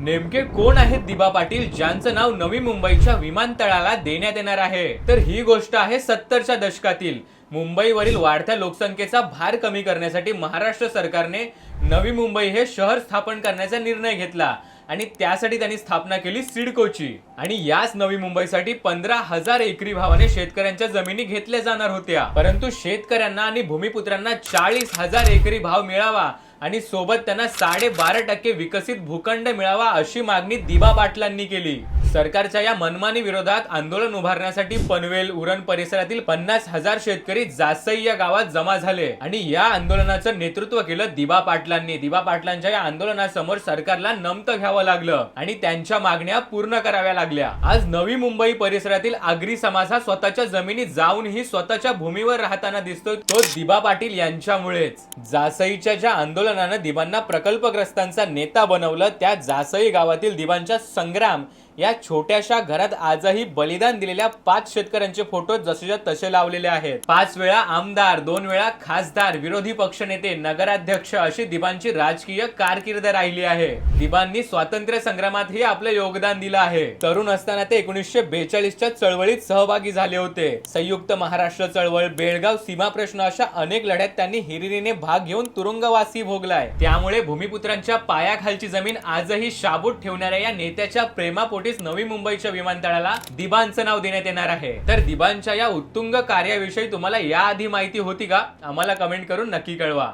नेमके कोण आहेत दिबा पाटील ज्यांचं नाव नवी मुंबईच्या विमानतळाला देण्यात येणार आहे? तर ही गोष्ट आहे सत्तरच्या दशकातील. मुंबईवरील वाढत्या लोकसंख्येचा भार कमी करण्यासाठी महाराष्ट्र सरकारने नवी मुंबई हे शहर स्थापन करण्याचा निर्णय घेतला आणि त्यासाठी त्यांनी स्थापना केली सिडकोची. आणि याच नवी मुंबईसाठी पंधरा हजार एकरी भावाने शेतकऱ्यांच्या जमिनी घेतल्या जाणार होत्या. परंतु शेतकऱ्यांना आणि भूमिपुत्रांना चाळीस हजार एकरी भाव मिळावा आणि सोबत त्यांना साडेबारा टक्के विकसित भूखंड मिळावा अशी मागणी दिबा पाटलांनी केली. सरकारच्या या मनमानी विरोधात आंदोलन उभारण्यासाठी पनवेल उरण परिसरातील पन्नास हजार शेतकरी जासई या गावात जमा झाले आणि या आंदोलनाचं नेतृत्व केलं दिबा पाटलांनी. दिबा पाटलांच्या या आंदोलनासमोर सरकारला नमतं घ्यावं लागलं आणि त्यांच्या मागण्या पूर्ण कराव्या लागल्या. आज नवी मुंबई परिसरातील आगरी समाज हा स्वतःच्या जमिनी जाऊनही स्वतःच्या भूमीवर राहताना दिसतोय तो दिबा पाटील यांच्यामुळेच. जासईच्या ज्या आंदोलन आंदोलनानं दिबांना प्रकल्पग्रस्तांचा नेता बनवलं त्या जासई गावातील दिबांच्या संग्राम. या छोट्याशा घरात आजही बलिदान दिलेल्या पाच शेतकऱ्यांचे फोटो जसेच्या तसे लावलेले आहेत. पाच वेळा आमदार दोन वेळा खासदार विरोधी पक्षनेते नगराध्यक्ष अशी दिबांची राजकीय कारकीर्द राहिली आहे. दिबांनी स्वातंत्र्य संग्रामातही आपलं योगदान दिलं आहे. तरुण असताना ते एकोणीसशे बेचाळीसच्या चळवळीत सहभागी झाले होते. संयुक्त महाराष्ट्र चळवळ बेळगाव सीमा प्रश्न अशा अनेक लढ्यात त्यांनी हिरिरीने भाग घेऊन तुरुंगवासी भोगलाय. त्यामुळे भूमिपुत्रांच्या पायाखालची जमीन आजही शाबूत ठेवणाऱ्या या नेत्याच्या प्रेमापोटी प्रेमापोटीच नवी मुंबईच्या विमानतळाला दिबांचं नाव देण्यात येणार आहे. तर दिबांच्या या उत्तुंग कार्याविषयी तुम्हाला याआधी माहिती होती का? आम्हाला कमेंट करून नक्की कळवा.